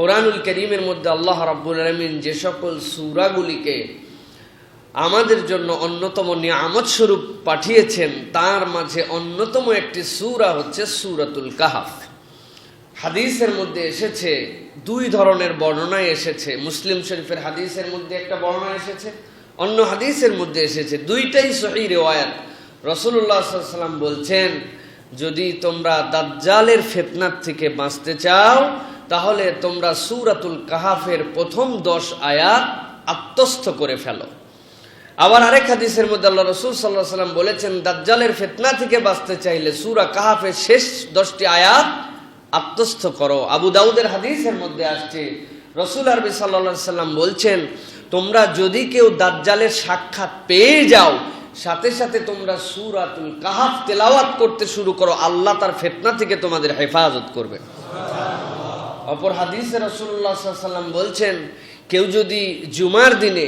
কোরআনুল করিমের মধ্যে আল্লাহ রাব্বুল আলমিন যে সকল সুরাগুলিকে আমাদের জন্য অন্যতম নিয়ামত স্বরূপ পাঠিয়েছেন, তার মাঝে অন্যতম একটি সূরা হচ্ছে সূরাতুল কাহাফ। হাদিসের মধ্যে এসেছে, দুই ধরনের বর্ণনায় এসেছে। মুসলিম শরীফের হাদিসের মধ্যে একটা বর্ণনা এসেছে, অন্য হাদিসের মধ্যে এসেছে। দুইটাই সহি রেওয়ায়াত। রসুল্লাহ সাল্লাম বলছেন, যদি তোমরা দাজ্জালের ফেতনার থেকে বাঁচতে চাও তাহলে তোমরা সূরাতুল কাহাফের প্রথম দশ আয়াত আত্মস্থ করে ফেলো। আবার আরেক হাদিসের মধ্যে আল্লাহ রসুল সাল্লাহ সাল্লাম বলেছেন, দাজ্জালের ফেতনা থেকে বাঁচতে চাইলে সুরা কাহাফের শেষ দশটি আয়াত আত্মস্থ করো। আবু দাউদের হাদিসের মধ্যে আসছে, রসুল আরবি সাল্লা সাল্লাম বলছেন, তোমরা যদি কেউ দাজ্জালের সাক্ষাৎ পেয়ে যাও, সাথে সাথে তোমরা সুরাতুল কাহাফ তেলাওয়াত করতে শুরু করো, আল্লাহ তার ফেতনা থেকে তোমাদের হেফাজত করবে। অপর হাদিসে রসুল্লাহ সাল্লাম বলছেন, কেউ যদি জুমার দিনে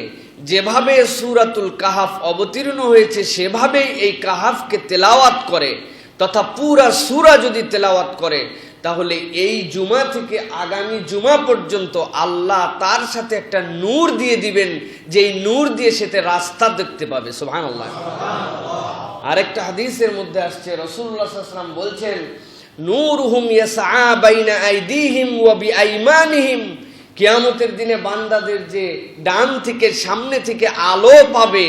যেভাবে সুরাতুল কাহাফ অবতীর্ণ হয়েছে, সেভাবেই এই কাহাফকে তেলাওয়াত করে তথা পুরা সুরা যদি তেলাওয়াত করে, তাহলে এই জুমা থেকে আগামী জুমা পর্যন্ত আল্লাহ তার সাথে একটা নূর দিয়ে দিবেন, যেই নূর দিয়ে সেতে রাস্তা দেখতে পাবে। সোহান আল্লাহ আরেকটা হাদিসের মধ্যে আসছে রসুল্লাহাম বলছেন নূর হুম বাইনা আইদিহিম ওয়া বিআইমানিহিম। কিয়ামতের দিনে বান্দাদের যে ডান থেকে সামনে থেকে আলো পাবে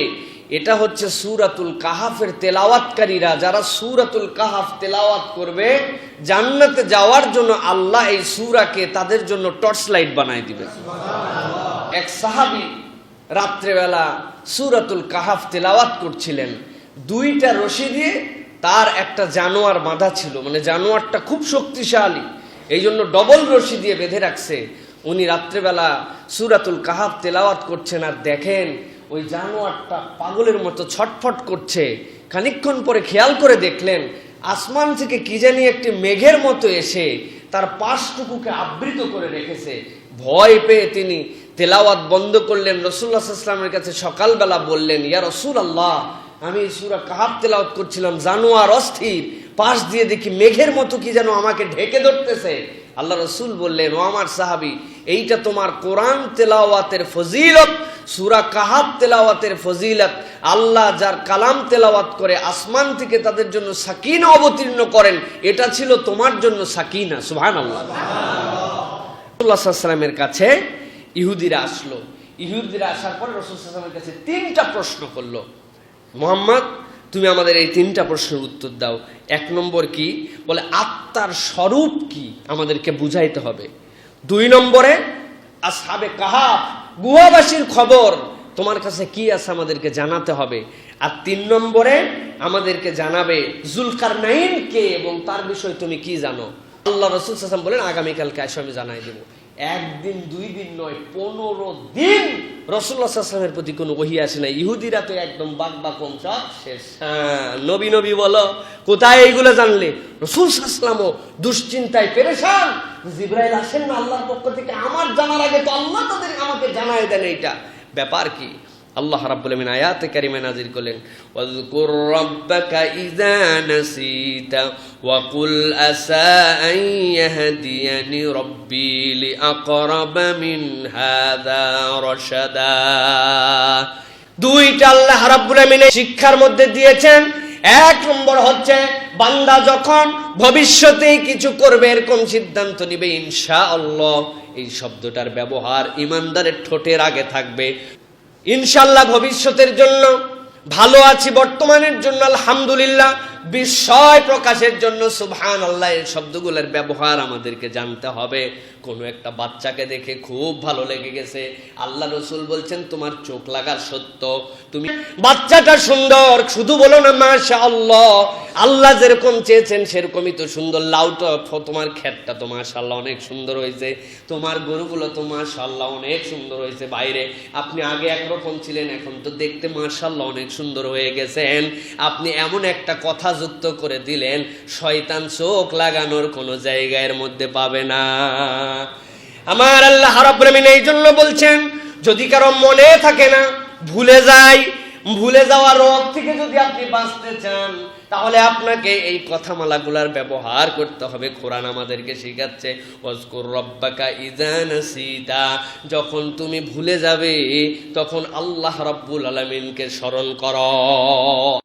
এটা হচ্ছে সুরাতুল কাহাফের তেলাওয়াতকারীরা। যারা সুরাতুল কাহাফ তেলাওয়াত করবে জান্নাতে যাওয়ার জন্য আল্লাহ এই সুরাকে তাদের জন্য টর্চ লাইট বানায় দিবে। এক সাহাবি রাত্রেবেলা সুরাতুল কাহাফ তেলাওয়াত করছিলেন। দুইটা রশি দিয়ে তার একটা জানোয়ার বাঁধা ছিল মানে জানোয়ারটা খুব শক্তিশালী, এই জন্য ডবল রশি দিয়ে বেঁধে রাখছে। উনি রাত্রেবেলা সুরাতুল কাহাফ তেলাওয়াত করছেন আর দেখেন ওই জানোয়ারটা পাগলের মতো ছটফট করছে। খানিক্ষণ পরে খেয়াল করে দেখলেন, আসমান থেকে কি জানি একটি মেঘের মতো এসে তার পাশটুকুকে আবৃত করে রেখেছে। ভয় পেয়ে তিনি তেলাওয়াত বন্ধ করলেন। রসুল্লাহ ইসলামের কাছে সকালবেলা বললেন, ইয়া রসুল আল্লাহ আমি সুরা কাহাব তেলাওয়াত করছিলাম, জানোয়ার অস্থির, পাশ দিয়ে দেখি মেঘের মতো কি যেন আমাকে ঢেকে ধরতেছে। আল্লাহ রসুল বললেন, ও আমার সাহাবি, এইটা তোমার কোরআন তেলাওয়াতের ফজিলত, সুরা কাহাব তেলাওয়াতের ফজিলত। আল্লাহ যার কালাম তেলাওয়াত করে আসমান থেকে তাদের জন্য সাকিনা অবতীর্ণ করেন, এটা ছিল তোমার জন্য সাকিনা সুহান আল্লাহ রসুল্লাহামের কাছে ইহুদিরা আসলো। ইহুদিরা আসার পরে রসুলের কাছে তিনটা প্রশ্ন করল। মোহাম্মদ, তুমি আমাদের এই তিনটা প্রশ্নের উত্তর দাও। এক নম্বর কি? বলে, আত্মার স্বরূপ কি? আমাদেরকে বুঝাইতে হবে। দুই নম্বরে, আসহাবে কাহাফ গুহাবাসীর খবর। তোমার কাছে কি আছে আমাদেরকে জানাতে হবে? আর তিন নম্বরে, আমাদেরকে জানাবে জুলকার নাইন কে এবং তার বিষয়ে তুমি কি জানো? আল্লাহ রসুল সাসাম বলেন, আগামীকালকে আসে, আমি জানাই দেবো। একদিন, দুই দিন নয়, পনেরো দিন রসুল্লাহামের প্রতি কোনো ওহি আসে না ইহুদিরা তো একদম বাক বাক শেষ। হ্যাঁ নবী নবী বলো, কোথায় এইগুলো জানলে? রসুল সাসলামও দুশ্চিন্তায় পেরেছান জিব্রাইল আসেন না আল্লাহর পক্ষ থেকে, আমার জানার আগে তো আল্লাহ তাদের আমাকে জানায় দেন এইটা। ব্যাপার কি? আল্লাহ রাব্বুল আমিন আয়াতে কারিমে নাজির করলেন রাব্বাকা ইযা নাসিতা ওয়া কুল আসা আন ইয়াহদিয়ানি রাব্বি মিন হাযা দুইটা আল্লাহ রাব্বুল আমিন শিক্ষার মধ্যে দিয়েছেন। এক নম্বর হচ্ছে, বান্দা যখন ভবিষ্যতে কিছু করবে, এরকম সিদ্ধান্ত নিবে, ইনশাআল্লাহ এই শব্দটার ব্যবহার ইমানদারের ঠোঁটের আগে থাকবে। ইনশাল্লাহ ভবিষ্যতের জন্য ভালো আছি বর্তমানের জন্য আলহামদুলিল্লাহ। বিস্ময় প্রকাশের জন্য সুবহান আল্লাহ এর শব্দগুলোর ব্যবহার আমাদেরকে জানতে হবে। কোনো একটা বাচ্চাকে দেখে খুব ভালো লেগে গেছে। আল্লাহ রসুল বলছেন, তোমার চোখ লাগার সত্য। তুমি বাচ্চাটা সুন্দর, শুধু বলো না মাশা আল্লাহ আল্লাহ যেরকম চেয়েছেন, সেরকমই তো সুন্দর। লাউটা তোমার ক্ষেতটা তো মাশাল্লাহ অনেক সুন্দর হয়েছে। তোমার গরুগুলো তো মাশাল্লাহ অনেক সুন্দর হয়েছে বাইরে। আপনি আগে একরকম ছিলেন, এখন তো দেখতে মাশাল্লাহ অনেক সুন্দর হয়ে গেছেন। আপনি এমন একটা কথা যুক্ত করে দিলেন, শয়তান চোখ লাগানোর কোনো জায়গার মধ্যে পাবে না। আমার আল্লাহ রাব্বুল এই জন্য বলছেন, যদি কারও মনে থাকে না, ভুলে যায়। ভুলে যাওয়া রোগ থেকে যদি আপনি বাঁচতে চান, তাহলে আপনাকে এই কথামালাগুলার ব্যবহার করতে হবে। কোরআন আমাদেরকে শেখাচ্ছে, ওয়াজকুর রব্বাকা ইজান সীতা যখন তুমি ভুলে যাবে, তখন আল্লাহ রাব্বুল আলামিনকে স্মরণ করো।